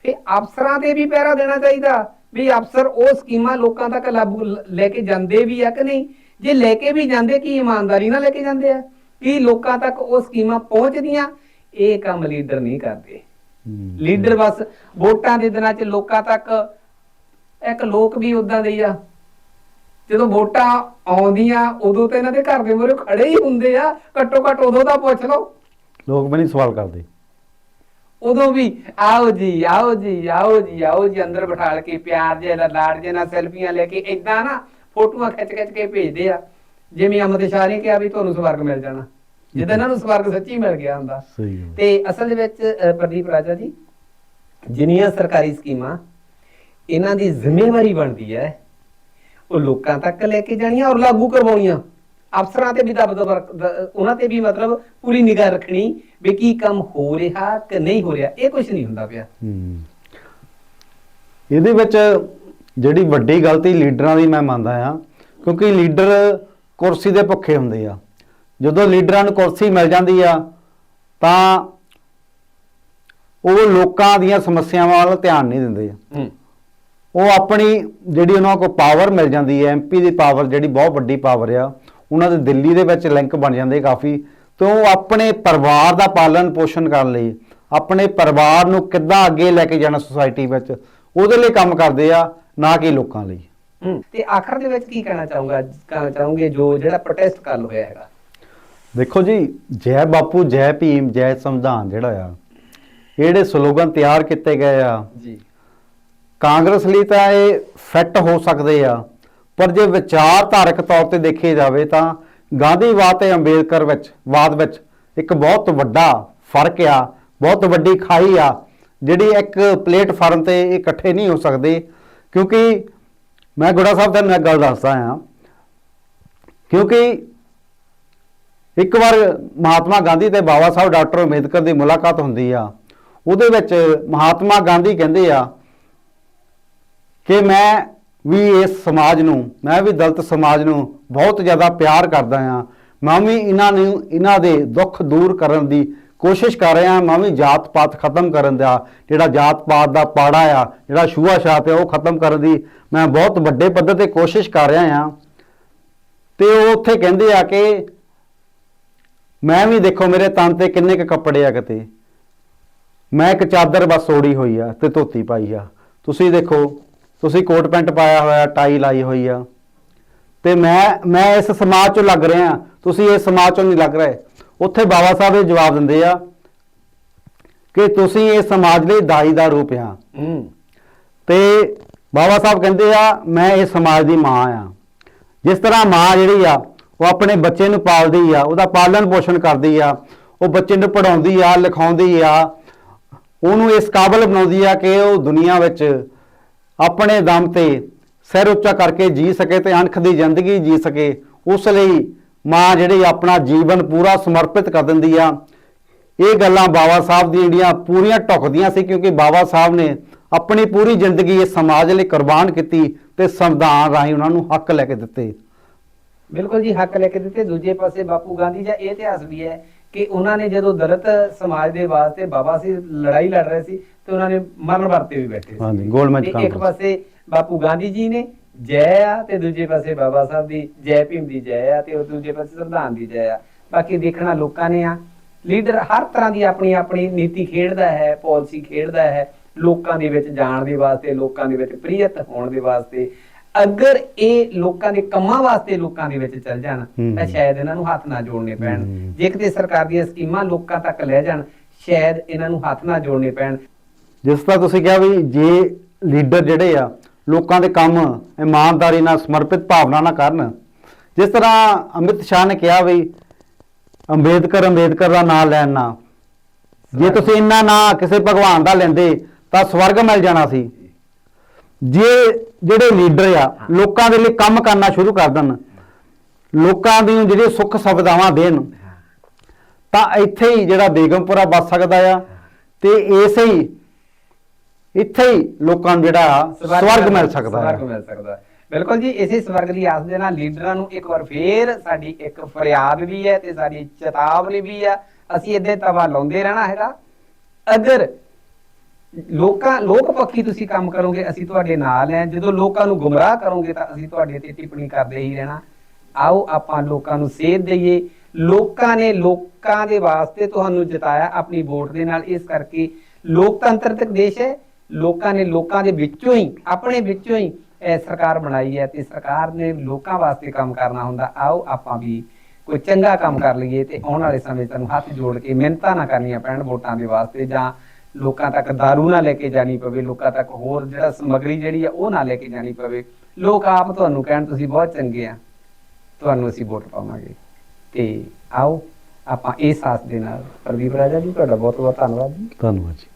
ਫਿਰ ਅਫਸਰਾਂ ਤੇ ਵੀ ਪਹਿਰਾ ਦੇਣਾ ਚਾਹੀਦਾ। ਵੀ ਅਫਸਰ ਉਹ ਸਕੀਮਾਂ ਲੋਕਾਂ ਤੱਕ ਲਾਗੂ ਲ- ਕੇ ਜਾਂਦੇ ਵੀ ਆ ਕਿ ਨਹੀਂ? ਜੇ ਲੈ ਕੇ ਵੀ ਜਾਂਦੇ ਕੀ ਇਮਾਨਦਾਰੀ ਨਾਲ ਲੈ ਕੇ ਜਾਂਦੇ ਆ? ਕੀ ਲੋਕਾਂ ਤੱਕ ਉਹ ਸਕੀਮਾਂ ਪਹੁੰਚਦੀਆਂ? ਇਹ ਕੰਮ ਲੀਡਰ ਨਹੀਂ ਕਰਦੇ। ਲੀਡਰ ਬਸ ਵੋਟਾਂ ਦੇ ਦਿਨਾਂ 'ਚ ਲੋਕਾਂ ਤੱਕ ਇੱਕ ਲੋਕ ਵੀ ਉਦਾਂ ਦੇ ਆ। ਜਦੋਂ ਵੋਟਾਂ ਆਉਂਦੀਆਂ ਉਦੋਂ ਤਾਂ ਇਹਨਾਂ ਦੇ ਘਰ ਦੇ ਮੂਹਰੇ ਖੜੇ ਹੀ ਹੁੰਦੇ ਆ। ਘੱਟੋ ਘੱਟ ਉਦੋਂ ਦਾ ਪੁੱਛ ਲਓ। ਲੋਕ ਵੀ ਨਹੀਂ ਸਵਾਲ ਕਰਦੇ। ਉਦੋਂ ਵੀ ਆਓ ਜੀ ਆਓ ਜੀ ਆਓ ਜੀ ਆਓ ਜੀ ਅੰਦਰ ਬਿਠਾਲ ਕੇ ਪਿਆਰ ਜੇ ਲਾੜ ਜੇ ਨਾਲ ਸੈਲਫੀਆਂ ਲੈ ਕੇ ਇਦਾਂ ਨਾ ਫੋਟੋਆਂ ਖਿੱਚ ਖਿੱਚ ਕੇ ਭੇਜਦੇ ਆ। ਜਿਵੇਂ ਅਮਰ ਸ਼ਾਹ ਨੇ ਕਿਹਾ ਵੀ ਤੁਹਾਨੂੰ ਸਵਰਗ ਮਿਲ ਜਾਣਾ। ਜਿੱਦਾਂ ਇਹਨਾਂ ਨੂੰ ਸਵਰਗ ਸੱਚੀ ਮਿਲ ਗਿਆ ਹੁੰਦਾ। ਤੇ ਅਸਲ ਦੇ ਵਿੱਚ ਪ੍ਰਦੀਪ ਰਾਜਾ ਜੀ ਜਿੰਨੀਆਂ ਸਰਕਾਰੀ ਸਕੀਮਾਂ ਇਹਨਾਂ ਦੀ ਜ਼ਿੰਮੇਵਾਰੀ ਬਣਦੀ ਹੈ ਉਹ ਲੋਕਾਂ ਤੱਕ ਲੈ ਕੇ ਜਾਣੀਆਂ ਔਰ ਲਾਗੂ ਕਰਵਾਉਣੀਆਂ। ਅਫਸਰਾਂ ਤੇ ਵੀ ਦਬਦਬਾ ਦ- ਉਹਨਾਂ ਤੇ ਵੀ ਮਤਲਬ ਪੂਰੀ ਨਿਗਾਹ ਰੱਖਣੀ ਵੀ ਕੀ ਕੰਮ ਹੋ ਰਿਹਾ ਕਿ ਨਹੀਂ ਹੋ ਰਿਹਾ ਇਹ ਕੁਝ ਨਹੀਂ ਹੁੰਦਾ ਪਿਆ। ਹੂੰ। ਇਹਦੇ ਵਿੱਚ ਜਿਹੜੀ ਵੱਡੀ ਗਲਤੀ ਲੀਡਰਾਂ ਦੀ ਮੈਂ ਮੰਨਦਾ ਆ ਕਿਉਂਕਿ ਲੀਡਰ ਕੁਰਸੀ ਦੇ ਭੁੱਖੇ ਹੁੰਦੇ ਆ। ਜਦੋਂ ਲੀਡਰਾਂ ਨੂੰ ਕੁਰਸੀ ਮਿਲ ਜਾਂਦੀ ਆ ਤਾਂ ਉਹ ਲੋਕਾਂ ਦੀਆਂ ਸਮੱਸਿਆਵਾਂ ਵੱਲ ਧਿਆਨ ਨਹੀਂ ਦਿੰਦੇ। ਹੂੰ। ਉਹ ਆਪਣੀ ਜਿਹੜੀ ਉਹਨਾਂ ਕੋਲ ਪਾਵਰ ਮਿਲ ਜਾਂਦੀ ਹੈ ਐਮਪੀ ਦੀ ਪਾਵਰ ਜਿਹੜੀ ਬਹੁਤ ਵੱਡੀ ਪਾਵਰ ਆ ਉਹਨਾਂ ਦੇ ਦਿੱਲੀ ਦੇ ਵਿੱਚ ਲਿੰਕ ਬਣ ਜਾਂਦੇ ਕਾਫੀ ਤੇ ਉਹ ਆਪਣੇ ਪਰਿਵਾਰ ਦਾ ਪਾਲਣ ਪੋਸ਼ਣ ਕਰਨ ਲਈ ਆਪਣੇ ਪਰਿਵਾਰ ਨੂੰ ਕਿੱਦਾਂ ਅੱਗੇ ਲੈ ਕੇ ਜਾਣਾ ਸੁਸਾਇਟੀ ਵਿੱਚ ਉਹਦੇ ਲਈ ਕੰਮ ਕਰਦੇ ਆ ਨਾ ਕਿ ਲੋਕਾਂ ਲਈ। ਤੇ ਆਖਰ ਦੇ ਵਿੱਚ ਕੀ ਕਹਿਣਾ ਚਾਹੂੰਗਾ ਕਹਿਣਾ ਚਾਹੂੰਗੇ ਜੋ ਜਿਹੜਾ ਪ੍ਰੋਟੈਸਟ ਕੱਲ ਹੋਇਆ ਹੈਗਾ? ਦੇਖੋ ਜੀ ਜੈ ਬਾਪੂ ਜੈ ਭੀਮ ਜੈ ਸੰਵਿਧਾਨ ਜਿਹੜਾ ਆ ਜਿਹੜੇ ਸਲੋਗਨ ਤਿਆਰ ਕੀਤੇ ਗਏ ਆ। ਜੀ। ਕਾਂਗਰਸ ਲਈ ਤਾਂ ਇਹ ਫਿੱਟ ਹੋ ਸਕਦੇ ਆ। ਪਰ ਜੇ ਵਿਚਾਰਧਾਰਕ ਤੌਰ ਤੇ ਦੇਖਿਆ ਜਾਵੇ ਤਾਂ ਗਾਂਧੀਵਾਦ ਤੇ ਅੰਬੇਦਕਰ ਵਿੱਚ, ਵਾਦ ਵਿੱਚ ਇੱਕ ਬਹੁਤ ਵੱਡਾ ਫ਼ਰਕ ਆ, ਬਹੁਤ ਵੱਡੀ ਖਾਈ ਆ, ਜਿਹੜੀ ਇੱਕ ਪਲੇਟਫਾਰਮ ਤੇ ਇਕੱਠੇ ਨਹੀਂ ਹੋ ਸਕਦੇ। ਕਿਉਂਕਿ ਮੈਂ ਗੁੜਾ ਸਾਹਿਬ ਤੁਹਾਨੂੰ ਇੱਕ ਗੱਲ ਦੱਸਦਾ ਆ ਕਿਉਂਕਿ ਇੱਕ ਵਾਰ ਮਹਾਤਮਾ ਗਾਂਧੀ ਤੇ ਬਾਬਾ ਸਾਹਿਬ ਡਾਕਟਰ ਅੰਬੇਦਕਰ ਦੀ ਮੁਲਾਕਾਤ ਹੁੰਦੀ ਆ, ਉਹਦੇ ਵਿੱਚ ਮਹਾਤਮਾ ਗਾਂਧੀ ਕਹਿੰਦੇ ਆ ਕਿ ਮੈਂ ਵੀ ਇਸ ਸਮਾਜ ਨੂੰ, ਮੈਂ ਵੀ ਦਲਿਤ ਸਮਾਜ ਨੂੰ ਬਹੁਤ ਜ਼ਿਆਦਾ ਪਿਆਰ ਕਰਦਾ ਆ ਮੈਂ ਵੀ ਇਹਨਾਂ ਨੂੰ, ਇਹਨਾਂ ਦੇ ਦੁੱਖ ਦੂਰ ਕਰਨ ਦੀ ਕੋਸ਼ਿਸ਼ ਕਰ ਰਿਹਾ ਮੈਂ ਵੀ ਜਾਤ ਪਾਤ ਖਤਮ ਕਰਨ ਦਾ, ਜਿਹੜਾ ਜਾਤ ਪਾਤ ਦਾ ਪਾੜਾ ਆ, ਜਿਹੜਾ ਛੂਆ ਛਾਤ ਆ, ਉਹ ਖਤਮ ਕਰਨ ਦੀ ਮੈਂ ਬਹੁਤ ਵੱਡੇ ਪੱਧਰ ਤੇ ਕੋਸ਼ਿਸ਼ ਕਰ ਰਿਹਾ ਹਾਂ। ਤੇ ਉਹ ਉੱਥੇ ਕਹਿੰਦੇ ਆ ਕਿ, ਮੈਂ ਵੀ ਦੇਖੋ ਮੇਰੇ ਤਨ ਤੇ ਕਿੰਨੇ ਕ ਕੱਪੜੇ ਆ ਕਿਤੇ। ਮੈਂ ਇੱਕ ਚਾਦਰ ਬਸ ਓੜੀ ਹੋਈ ਆ ਤੇ ਧੋਤੀ ਪਾਈ ਆ। ਤੁਸੀਂ ਦੇਖੋ ਤੁਸੀਂ ਕੋਟ ਪੈਂਟ ਪਾਇਆ ਹੋਇਆ ਟਾਈ ਲਾਈ ਹੋਈ ਆ। ਤੇ ਮੈਂ ਮੈਂ ਇਸ ਸਮਾਜ ਚੋਂ ਲੱਗ ਰਿਹਾ ਤੁਸੀਂ ਇਸ ਸਮਾਜ ਚੋਂ ਨਹੀਂ ਲੱਗ ਰਹੇ। ਉੱਥੇ ਬਾਬਾ ਸਾਹਿਬ ਇਹ ਜਵਾਬ ਦਿੰਦੇ ਆ ਕਿ ਤੁਸੀਂ ਇਹ ਸਮਾਜ ਲਈ ਦਾਈ ਦਾ ਰੂਪ ਆ। ਤੇ ਬਾਬਾ ਸਾਹਿਬ ਕਹਿੰਦੇ ਆ ਮੈਂ ਇਹ ਸਮਾਜ ਦੀ ਮਾਂ ਆ। ਜਿਸ ਤਰ੍ਹਾਂ ਮਾਂ ਜਿਹੜੀ ਆ ਉਹ ਆਪਣੇ ਬੱਚੇ ਨੂੰ ਪਾਲਦੀ ਆ ਉਹਦਾ ਪਾਲਣ ਪੋਸ਼ਣ ਕਰਦੀ ਆ ਉਹ ਬੱਚੇ ਨੂੰ ਪੜਾਉਂਦੀ ਆ ਲਿਖਾਉਂਦੀ ਆ ਉਹਨੂੰ ਇਸ ਕਾਬਲ ਬਣਾਉਂਦੀ ਆ ਕਿ ਉਹ ਦੁਨੀਆ ਵਿੱਚ ਆਪਣੇ ਦਮ ਤੇ ਸਿਰ ਉੱਚਾ ਕਰਕੇ ਜੀ ਸਕੇ ਤੇ ਅਣਖ ਦੀ ਜ਼ਿੰਦਗੀ ਜੀ ਸਕੇ, ਉਸ ਲਈ ਮਾਂ ਜਿਹੜੀ ਆਪਣਾ ਜੀਵਨ ਪੂਰਾ ਸਮਰਪਿਤ ਕਰ ਦਿੰਦੀ ਆ। ਇਹ ਗੱਲਾਂ ਬਾਬਾ ਸਾਹਿਬ ਦੀਆਂ ਜਿਹੜੀਆਂ ਪੂਰੀਆਂ ਟੁਕਦੀਆਂ ਸੀ, ਕਿਉਂਕਿ ਬਾਬਾ ਸਾਹਿਬ ਨੇ ਆਪਣੀ ਪੂਰੀ ਜ਼ਿੰਦਗੀ ਇਸ ਸਮਾਜ ਲਈ ਕੁਰਬਾਨ ਕੀਤੀ ਤੇ ਸੰਵਿਧਾਨ ਰਾਹੀਂ ਉਹਨਾਂ ਨੂੰ ਹੱਕ ਲੈ ਕੇ ਦਿੱਤੇ। ਬਿਲਕੁਲ ਜੀ, ਹੱਕ ਲੈ ਕੇ ਦਿੱਤੇ। ਦੂਜੇ ਪਾਸੇ ਬਾਪੂ ਗਾਂਧੀ ਦਾ ਇਹ ਇਤਿਹਾਸ ਵੀ ਹੈ ਕਿ ਉਹਨਾਂ ਨੇ ਜਦੋਂ ਦਲਿਤ ਸਮਾਜ ਦੇ ਵਾਸਤੇ ਬਾਬਾ ਸੀ ਲੜਾਈ ਲੜ ਰਹੇ ਸੀ ਤੇ ਉਹਨਾਂ ਨੇ ਮਰਨ ਵਰਤੇ ਵੀ ਬੈਠੇ ਸੀ ਹਾਂਜੀ, ਗੋਲਮੈਚ ਤੇ ਇੱਕ ਕਾਂਗਰਸ। ਪਾਸੇ ਬਾਪੂ ਗਾਂਧੀ ਜੀ ਨੇ ਜੈ ਆ ਤੇ ਦੂਜੇ ਪਾਸੇ ਬਾਬਾ ਸਾਹਿਬ ਦੀ ਜੈ ਭੀਮ ਦੀ ਜੈ ਆ ਤੇ ਉਹ ਦੂਜੇ ਪਾਸੇ ਸੰਵਿਧਾਨ ਦੀ ਜੈ ਆ ਬਾਕੀ ਦੇਖਣਾ ਲੋਕਾਂ ਨੇ ਆ ਲੀਡਰ ਹਰ ਤਰ੍ਹਾਂ ਦੀ ਆਪਣੀ ਆਪਣੀ ਨੀਤੀ ਖੇਡਦਾ ਹੈ ਪਾਲਿਸੀ ਖੇਡਦਾ ਹੈ ਲੋਕਾਂ ਦੇ ਵਿੱਚ ਜਾਣ ਦੇ ਵਾਸਤੇ ਲੋਕਾਂ ਦੇ ਵਿੱਚ ਪ੍ਰੀਅਤ ਹੋਣ ਦੇ ਵਾਸਤੇ ਅਗਰ ਇਹ ਲੋਕਾਂ ਦੇ ਕੰਮਾਂ ਵਾਸਤੇ ਲੋਕਾਂ ਦੇ ਵਿੱਚ ਚੱਲ ਜਾਣ ਹੂੰ। ਤਾਂ ਸ਼ਾਇਦ ਇਹਨਾਂ ਨੂੰ ਹੱਥ ਨਾ ਜੋੜਨੇ ਪੈਣ ਹੂੰ। ਜੇ ਕਿਤੇ ਸਰਕਾਰ ਦੀਆਂ ਸਕੀਮਾਂ ਲੋਕਾਂ ਤੱਕ ਲੈ ਜਾਣ ਸ਼ਾਇਦ ਇਹਨਾਂ ਨੂੰ ਹੱਥ ਨਾ ਜੋੜਨੇ ਪੈਣ ਜਿਸ ਤਰ੍ਹਾਂ ਤੁਸੀਂ ਕਿਹਾ ਵੀ ਜੇ ਲੀਡਰ ਜਿਹੜੇ ਆ ਲੋਕਾਂ ਦੇ ਕੰਮ ਇਮਾਨਦਾਰੀ ਨਾਲ ਸਮਰਪਿਤ ਭਾਵਨਾ ਨਾਲ ਕਰਨ। ਜਿਸ ਤਰ੍ਹਾਂ ਅਮਿਤ ਸ਼ਾਹ ਨੇ ਕਿਹਾ ਵੀ ਅੰਬੇਦਕਰ ਅੰਬੇਦਕਰ ਦਾ ਨਾਮ ਲੈਣ ਜੇ ਤੁਸੀਂ ਇੰਨਾ ਨਾਂ ਕਿਸੇ ਭਗਵਾਨ ਦਾ ਲੈਂਦੇ ਤਾਂ ਸਵਰਗ ਮਿਲ ਜਾਣਾ ਸੀ। ਜੇ ਜਿਹੜੇ ਲੀਡਰ ਆ ਲੋਕਾਂ ਦੇ ਲਈ ਕੰਮ ਕਰਨਾ ਸ਼ੁਰੂ ਕਰ ਦੇਣ ਲੋਕਾਂ ਦੀ ਜਿਹੜੇ ਸੁੱਖ ਸੁਵਿਧਾਵਾਂ ਦੇਣ ਤਾਂ ਇੱਥੇ ਹੀ ਜਿਹੜਾ ਬੇਗਮਪੁਰਾ ਬਸ ਸਕਦਾ ਆ ਤੇ ਇਸੇ ਹੀ ਇੱਥੇ ਹੀ ਲੋਕਾਂ ਨੂੰ ਜਿਹੜਾ ਸਵਰਗ ਮਿਲ ਸਕਦਾ ਸਵਰਗ ਹੈ ਮਿਲ ਸਕਦਾ। ਹੈ। ਬਿਲਕੁਲ ਜੀ ਇਸੇ ਸਵਰਗ ਦੀ ਆਸ ਦੇ ਨਾਲ ਲੀਡਰਾਂ ਨੂੰ ਇੱਕ ਵਾਰ ਫੇਰ ਸਾਡੀ ਇੱਕ ਫਰਿਆਦ ਵੀ ਹੈ ਤੇ ਸਾਡੀ ਚੇਤਾਵਨੀ ਵੀ ਆ ਅਸੀਂ ਇੱਦੇ ਤਵਾ ਲਾਉਂਦੇ ਰਹਿਣਾ ਹੈਗਾ। ਅਗਰ ਲੋਕਾਂ ਲੋਕ ਪੱਖੀ ਤੁਸੀਂ ਕੰਮ ਕਰੋਗੇ ਅਸੀਂ ਤੁਹਾਡੇ ਨਾਲ ਹੈ। ਜਦੋਂ ਲੋਕਾਂ ਨੂੰ ਗੁੰਮਰਾਹ ਕਰੋਗੇ ਤਾਂ ਅਸੀਂ ਤੁਹਾਡੇ ਤੇ ਟਿੱਪਣੀ ਕਰਦੇ ਹੀ ਰਹਿਣਾ। ਆਓ ਆਪਾਂ ਲੋਕਾਂ ਨੂੰ ਸੇਧ ਦਈਏ। ਲੋਕਾਂ ਨੇ ਲੋਕਾਂ ਦੇ ਵਾਸਤੇ ਤੁਹਾਨੂੰ ਜਿਤਾਇਆ ਆਪਣੀ ਵੋਟ ਦੇ ਨਾਲ। ਇਸ ਕਰਕੇ ਲੋਕਤੰਤਰਕ ਦੇਸ਼ ਹੈ। ਲੋਕਾਂ ਨੇ ਲੋਕਾਂ ਦੇ ਵਿੱਚੋਂ ਹੀ, ਆਪਣੇ ਵਿੱਚੋਂ ਹੀ ਸਰਕਾਰ ਬਣਾਈ ਹੈ ਤੇ ਸਰਕਾਰ ਨੇ ਲੋਕਾਂ ਵਾਸਤੇ ਕੰਮ ਕਰਨਾ ਹੁੰਦਾ। ਆਓ ਆਪਾਂ ਵੀ ਕੋਈ ਚੰਗਾ ਕੰਮ ਕਰ ਲਈਏ ਤੇ ਆਉਣ ਵਾਲੇ ਸਮੇਂ ਤੁਹਾਨੂੰ ਹੱਥ ਜੋੜ ਕੇ ਮਿਹਨਤਾਂ ਨਾ ਕਰਨੀਆਂ ਪੈਣ ਵੋਟਾਂ ਦੇ ਵਾਸਤੇ ਜਾਂ ਲੋਕਾਂ ਤੱਕ ਦਾਰੂ ਨਾ ਲੈ ਕੇ ਜਾਣੀ ਪਵੇ, ਲੋਕਾਂ ਤੱਕ ਹੋਰ ਜਿਹੜਾ ਸਮਗਰੀ ਜਿਹੜੀ ਆ ਉਹ ਨਾ ਲੈ ਕੇ ਜਾਣੀ ਪਵੇ। ਲੋਕ ਆਪ ਤੁਹਾਨੂੰ ਕਹਿਣ ਤੁਸੀਂ ਬਹੁਤ ਚੰਗੇ ਆ। ਤੁਹਾਨੂੰ ਅਸੀਂ ਵੋਟ ਪਾਵਾਂਗੇ। ਤੇ ਆਓ ਆਪਾਂ ਇਸ ਸਾਥ ਦੇ ਨਾਲ ਪ੍ਰਦੀਪ ਰਾਜਾ ਜੀ, ਤੁਹਾਡਾ ਬਹੁਤ ਬਹੁਤ ਧੰਨਵਾਦ ਜੀ। ਧੰਨਵਾਦ ਜੀ।